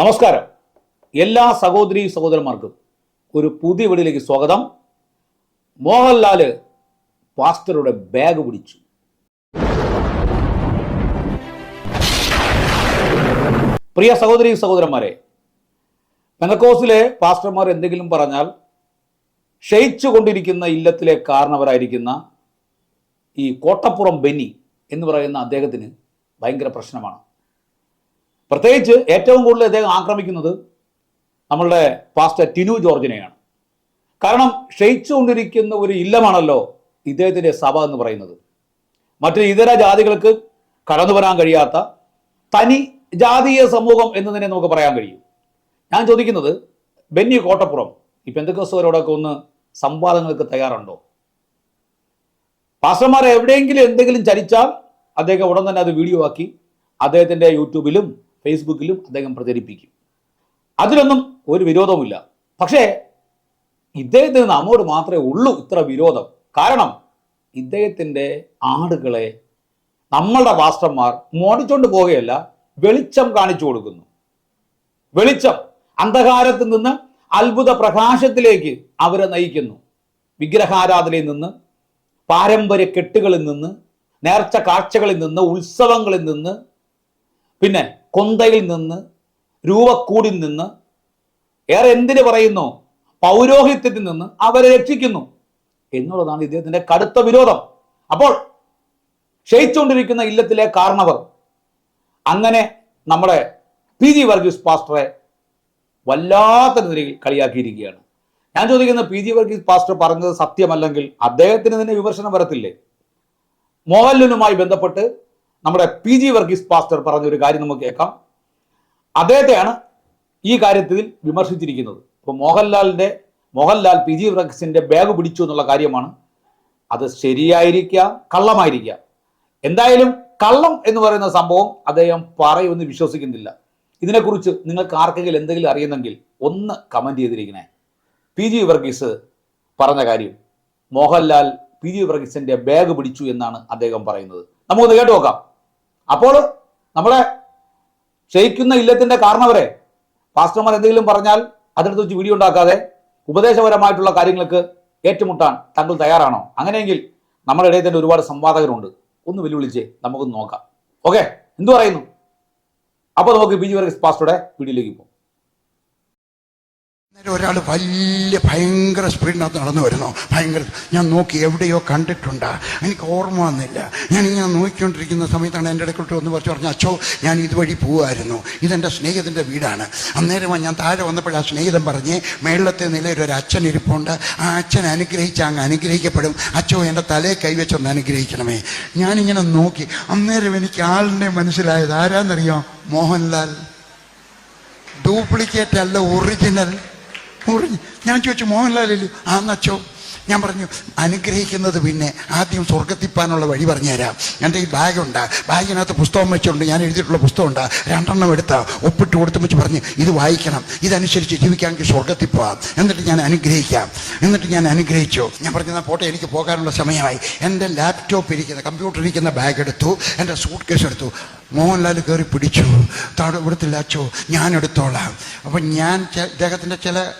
നമസ്കാരം. എല്ലാ സഹോദരി സഹോദരന്മാർക്കും ഒരു പുതിയ വീടിലേക്ക് സ്വാഗതം. മോഹൻലാൽ പാസ്റ്ററുടെ ബാഗ് പിടിച്ചു. പ്രിയ സഹോദരി സഹോദരന്മാരെ പെനക്കോസിലെ പാസ്റ്റർമാർ എന്തെങ്കിലും പറഞ്ഞാൽ ക്ഷയിച്ചു കൊണ്ടിരിക്കുന്ന ഇല്ലത്തിലെ കാരണവരായിരിക്കുന്ന ഈ കോട്ടപ്പുറം ബെന്നി എന്ന് പറയുന്ന അദ്ദേഹത്തിന് ഭയങ്കര പ്രശ്നമാണ്. പ്രത്യേകിച്ച് ഏറ്റവും കൂടുതൽ അദ്ദേഹം ആക്രമിക്കുന്നത് നമ്മളുടെ പാസ്റ്റർ ടിനു ജോർജിനെയാണ്. കാരണം ക്ഷയിച്ചുകൊണ്ടിരിക്കുന്ന ഒരു ഇല്ലമാണല്ലോ ഇദ്ദേഹത്തിന്റെ സഭ എന്ന് പറയുന്നത്. മറ്റു ഇതര ജാതികൾക്ക് കടന്നു വരാൻ കഴിയാത്ത തനി ജാതീയ സമൂഹം എന്ന് തന്നെ നമുക്ക് പറയാൻ കഴിയും. ഞാൻ ചോദിക്കുന്നത് ബെന്നി കോട്ടപ്പുറം ഈ പെന്തക്കോസുകാരോടൊക്കെ ഒന്ന് സംവാദങ്ങൾക്ക് തയ്യാറുണ്ടോ? പാസ്റ്റർമാർ എവിടെയെങ്കിലും എന്തെങ്കിലും ചരിച്ചാൽ അദ്ദേഹം ഉടൻ തന്നെ അത് വീഡിയോ ആക്കി അദ്ദേഹത്തിന്റെ യൂട്യൂബിലും ഫേസ്ബുക്കിലും അദ്ദേഹം പ്രചരിപ്പിക്കും. അതിലൊന്നും ഒരു വിരോധവുമില്ല. പക്ഷേ ഇദ്ദേഹത്തിന് നമ്മോട് മാത്രമേ ഉള്ളൂ ഇത്ര വിരോധം. കാരണം ഇദ്ദേഹത്തിന്റെ ആടുകളെ നമ്മളുടെ പാസ്റ്റർമാർ മോടിച്ചോണ്ട് പോകുകയല്ല വെളിച്ചം കാണിച്ചു കൊടുക്കുന്നു. വെളിച്ചം അന്ധകാരത്തിൽ നിന്ന് അത്ഭുത പ്രകാശത്തിലേക്ക് അവരെ നയിക്കുന്നു. വിഗ്രഹാരാധനയിൽ നിന്ന് പാരമ്പര്യ കെട്ടുകളിൽ നിന്ന് നേർച്ച കാഴ്ചകളിൽ നിന്ന് ഉത്സവങ്ങളിൽ നിന്ന് പിന്നെ കൊന്തയിൽ നിന്ന് രൂപക്കൂടിൽ നിന്ന് ഏറെ എന്തിന് പറയുന്നു? പൗരോഹിത്യത്തിൽ നിന്ന് അവരെ രക്ഷിക്കുന്നു. എന്നുള്ളതാണ് ഇദ്ദേഹത്തിന്റെ കടുത്ത വിരോധം. അപ്പോൾ ക്ഷയിച്ചുകൊണ്ടിരിക്കുന്ന ഇല്ലത്തിലെ കാരണവർ അങ്ങനെ നമ്മുടെ പി ജി വർഗീസ് പാസ്റ്ററെ വല്ലാത്ത നിലയിൽ കളിയാക്കിയിരിക്കുകയാണ്. ഞാൻ ചോദിക്കുന്ന പി ജി വർഗീസ് പാസ്റ്റർ പറഞ്ഞത് സത്യമല്ലെങ്കിൽ അദ്ദേഹത്തിന് തന്നെ വിമർശനം വരത്തില്ലേ? മോഹൻലാലുമായി ബന്ധപ്പെട്ട് നമ്മുടെ പി ജി വർഗീസ് പാസ്റ്റർ പറഞ്ഞ ഒരു കാര്യം നമുക്ക് കേൾക്കാം. അദ്ദേഹത്തെയാണ് ഈ കാര്യത്തിൽ വിമർശിച്ചിരിക്കുന്നത്. അപ്പോൾ മോഹൻലാലിന്റെ മോഹൻലാൽ പി ജി വർഗീസിന്റെ ബാഗ് പിടിച്ചു എന്നുള്ള കാര്യമാണ്. അത് ശരിയായിരിക്കാം കള്ളമായിരിക്കാം. എന്തായാലും കള്ളം എന്ന് പറയുന്ന സംഭവം അദ്ദേഹം പറയുമെന്ന് വിശ്വസിക്കുന്നില്ല. ഇതിനെക്കുറിച്ച് നിങ്ങൾക്ക് ആർക്കെങ്കിലും എന്തെങ്കിലും അറിയുന്നെങ്കിൽ ഒന്ന് കമന്റ് ചെയ്തിരിക്കണേ. പി ജി വർഗീസ് പറഞ്ഞ കാര്യം മോഹൻലാൽ പി ജി വർഗീസിന്റെ ബാഗ് പിടിച്ചു എന്നാണ് അദ്ദേഹം പറയുന്നത്. നമുക്കൊന്ന് കേട്ടു നോക്കാം. അപ്പോൾ നമ്മളെ ക്ഷയിക്കുന്ന ഇല്ലത്തിന്റെ കാരണവരെ പാസ്റ്റർമാർ എന്തെങ്കിലും പറഞ്ഞാൽ അതിനകത്ത് വെച്ച് വീഡിയോ ഉണ്ടാക്കാതെ ഉപദേശപരമായിട്ടുള്ള കാര്യങ്ങൾക്ക് ഏറ്റുമുട്ടാൻ താങ്കൾ തയ്യാറാണോ? അങ്ങനെയെങ്കിൽ നമ്മുടെ ഇടയിൽ തന്നെ ഒരുപാട് സംവാദകരുണ്ട്. ഒന്ന് വെല്ലുവിളിച്ച് നമുക്കൊന്ന് നോക്കാം. ഓക്കെ? എന്തു പറയുന്നു? അപ്പോൾ നമുക്ക് ബി ജി വർഗീസ് പാസ്റ്ററുടെ വീഡിയോയിലേക്ക് പോകും. ഒരാൾ വലിയ ഭയങ്കര സ്പീഡിനകത്ത് നടന്നു വരുന്നു. ഭയങ്കര ഞാൻ നോക്കി എവിടെയോ കണ്ടിട്ടുണ്ട്. എനിക്ക് ഓർമ്മ വന്നില്ല. ഞാൻ ഇങ്ങനെ നോക്കിക്കൊണ്ടിരിക്കുന്ന സമയത്താണ് എന്റെ ഇടയ്ക്കോട്ട് വന്ന് കുറച്ച് പറഞ്ഞു അച്ഛോ ഞാൻ ഇതുവഴി പോവായിരുന്നു. ഇതെന്റെ സ്നേഹിതന്റെ വീടാണ്. അന്നേരമാണ് ഞാൻ താഴെ വന്നപ്പോൾ ആ സ്നേഹിതൻ പറഞ്ഞ് മേളത്തെ നിലയിൽ ഒരു അച്ഛൻ ഇരിപ്പുണ്ട്. ആ അച്ഛൻ അനുഗ്രഹിച്ച അങ്ങ് അനുഗ്രഹിക്കപ്പെടും. അച്ഛോ എന്റെ തലയെ കൈവച്ചൊന്ന് അനുഗ്രഹിക്കണമേ. ഞാനിങ്ങനെ നോക്കി. അന്നേരം എനിക്ക് ആളിനെ മനസ്സിലായത് ആരാന്നറിയോ? മോഹൻലാൽ. ഡ്യൂപ്ലിക്കേറ്റ് അല്ല ഒറിജിനൽ. ഒറിജിനൽ ഞാൻ ചോദിച്ചു മോഹൻലാലല്ലേ ആ നച്ചോ ഞാൻ പറഞ്ഞു അനുഗ്രഹിക്കുന്നത് പിന്നെ ആദ്യം സ്വർഗത്തിപ്പാനുള്ള വഴി പറഞ്ഞുതരാം. എന്റെ ഈ ബാഗുണ്ട്. ബാഗിനകത്ത് പുസ്തകം വെച്ചുകൊണ്ട് ഞാൻ എഴുതിയിട്ടുള്ള പുസ്തകമുണ്ട്. രണ്ടെണ്ണം എടുത്ത. ഒപ്പിട്ട് കൊടുത്ത് വെച്ച് പറഞ്ഞ് ഇത് വായിക്കണം. ഇതനുസരിച്ച് ജീവിക്കാമെങ്കിൽ സ്വർഗത്തിൽ പോവാം എന്നിട്ട് ഞാൻ അനുഗ്രഹിക്കാം. എന്നിട്ട് ഞാൻ അനുഗ്രഹിച്ചു. ഞാൻ പറഞ്ഞു പറഞ്ഞ പോട്ടെ എനിക്ക് പോകാനുള്ള സമയമായി. എന്റെ ലാപ്ടോപ്പ് ഇരിക്കുന്ന കമ്പ്യൂട്ടർ ഇരിക്കുന്ന ബാഗ് എടുത്തു. എന്റെ സൂട്ട് കേസ് എടുത്തു. മോഹൻലാൽ കയറി പിടിച്ചു. താഴെ ഇവിടുത്തെ അച്ചോ. ഞാൻ എടുത്തോളാം. അപ്പം ഞാൻ ഇദ്ദേഹത്തിന്റെ ചില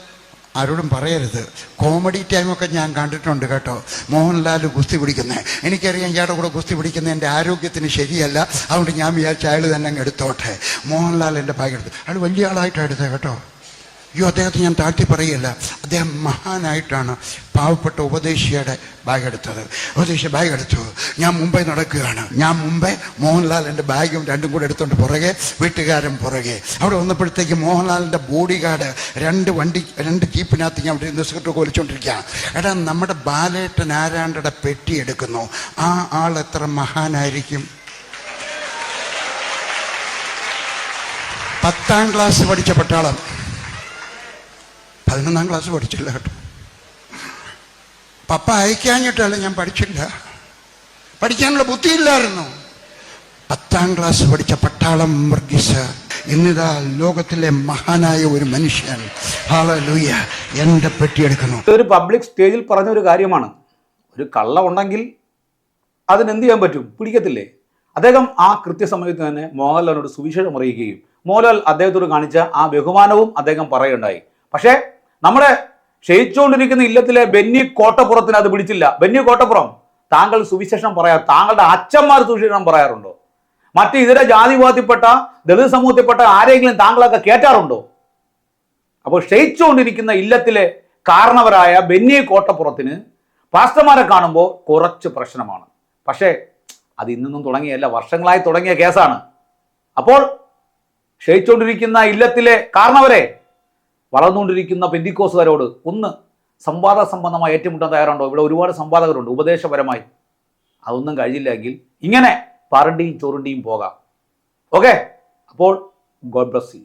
ആരോടും പറയരുത്. കോമഡി ടൈമൊക്കെ ഞാൻ കണ്ടിട്ടുണ്ട് കേട്ടോ. മോഹൻലാൽ ഗുസ്തി പിടിക്കുന്നത് എനിക്കറിയാം ഇയാളുടെ കൂടെ ഗുസ്തി പിടിക്കുന്ന എന്റെ ആരോഗ്യത്തിന് ശരിയല്ല. അതുകൊണ്ട് ഞാൻ വിചാരിച്ച അയാൾ തന്നെ അങ്ങ് എടുത്തോട്ടെ. മോഹൻലാൽ എന്റെ ഭാഗ്യം എടുത്തു. അയാൾ വലിയ ആളായിട്ടാണ് എടുത്തത് കേട്ടോ. അയ്യോ അദ്ദേഹത്തെ ഞാൻ താഴ്ത്തി പറയില്ല അദ്ദേഹം മഹാനായിട്ടാണ് പാവപ്പെട്ട ഉപദേശിയുടെ ബാഗ് എടുത്തത്. ഉപദേശിയ ബാഗ് എടുത്തു. ഞാൻ മുംബൈ നടക്കുകയാണ്. ഞാൻ മുംബൈ മോഹൻലാൽ എന്റെ ബാഗും രണ്ടും കൂടെ എടുത്തുകൊണ്ട് പുറകെ വീട്ടുകാരൻ പുറകെ. അവിടെ വന്നപ്പോഴത്തേക്ക് മോഹൻലാലിന്റെ ബോഡി ഗാർഡ് രണ്ട് വണ്ടി രണ്ട് ജീപ്പിനകത്ത് ഞാൻ അവിടെ ഇരുന്ന് സിഗരറ്റ് കൊലിച്ചുകൊണ്ടിരിക്കുകയാണ് എടാ നമ്മുടെ ബാലേട്ടൻ ആരാണ്ടയുടെ പെട്ടി എടുക്കുന്നു. ആ ആൾ എത്ര മഹാനായിരിക്കും? പത്താം ക്ലാസ് പഠിച്ച പട്ടാളം. പതിനൊന്നാം ക്ലാസ് പഠിച്ചില്ല കേട്ടോ. പപ്പ അയക്കാഞ്ഞിട്ടല്ല ഞാൻ പഠിച്ചില്ല. പഠിക്കാനുള്ള ബുദ്ധിയില്ലായിരുന്നു. പത്താം ക്ലാസ് പഠിച്ച പട്ടാളം വർഗീസ് ഇന്നിതാ ലോകത്തിലെ മഹാനായ ഒരു മനുഷ്യൻ. എന്റെ പെട്ടിയെടുക്കുന്നു ഒരു പബ്ലിക് സ്റ്റേജിൽ പറഞ്ഞ ഒരു കാര്യമാണ്. ഒരു കള്ള ഉണ്ടെങ്കിൽ അതിനെന്ത് ചെയ്യാൻ പറ്റും? പിടിക്കത്തില്ലേ? അദ്ദേഹം ആ കൃത്യസമയത്ത് തന്നെ മോഹൻലാലിനോട് സുവിശേഷം അറിയിക്കുകയും മോഹൻലാൽ അദ്ദേഹത്തോട് കാണിച്ച ആ ബഹുമാനവും അദ്ദേഹം പറയുണ്ടായി പക്ഷേ നമ്മുടെ ക്ഷയിച്ചുകൊണ്ടിരിക്കുന്ന ഇല്ലത്തിലെ ബെന്നി കോട്ടപ്പുറത്തിന് അത് പിടിച്ചില്ല. ബെന്നി കോട്ടപ്പുറം താങ്കൾ സുവിശേഷം പറയാ താങ്കളുടെ അച്ഛന്മാർ സുവിശേഷം പറയാറുണ്ടോ? മറ്റ് ഇതര ജാതിവാദിപ്പെട്ട ദളിത് സമൂഹത്തിൽപ്പെട്ട ആരെങ്കിലും താങ്കളൊക്കെ കേറ്റാറുണ്ടോ? അപ്പോൾ ക്ഷയിച്ചുകൊണ്ടിരിക്കുന്ന ഇല്ലത്തിലെ കാരണവരായ ബെന്നി കോട്ടപ്പുറത്തിന് പാസ്റ്റർമാരെ കാണുമ്പോൾ കുറച്ച് പ്രശ്നമാണ്. പക്ഷേ അത് ഇന്നൊന്നും തുടങ്ങിയല്ല വർഷങ്ങളായി തുടങ്ങിയ കേസാണ്. അപ്പോൾ ക്ഷയിച്ചുകൊണ്ടിരിക്കുന്ന ഇല്ലത്തിലെ കാരണവരെ വളർന്നുകൊണ്ടിരിക്കുന്ന പെന്തിക്കോസുകാരോട് ഒന്ന് സംവാദ സംബന്ധമായി ഏറ്റുമുട്ടാൻ തയ്യാറുണ്ടോ? ഇവിടെ ഒരുപാട് സംവാദകരുണ്ട് ഉപദേശപരമായി. അതൊന്നും കഴിയില്ലെങ്കിൽ ഇങ്ങനെ പറണ്ടിയും ചൊറുണ്ടിയും പോകാം. ഓക്കെ അപ്പോൾ ഗോഡ് ബ്ലസ് യു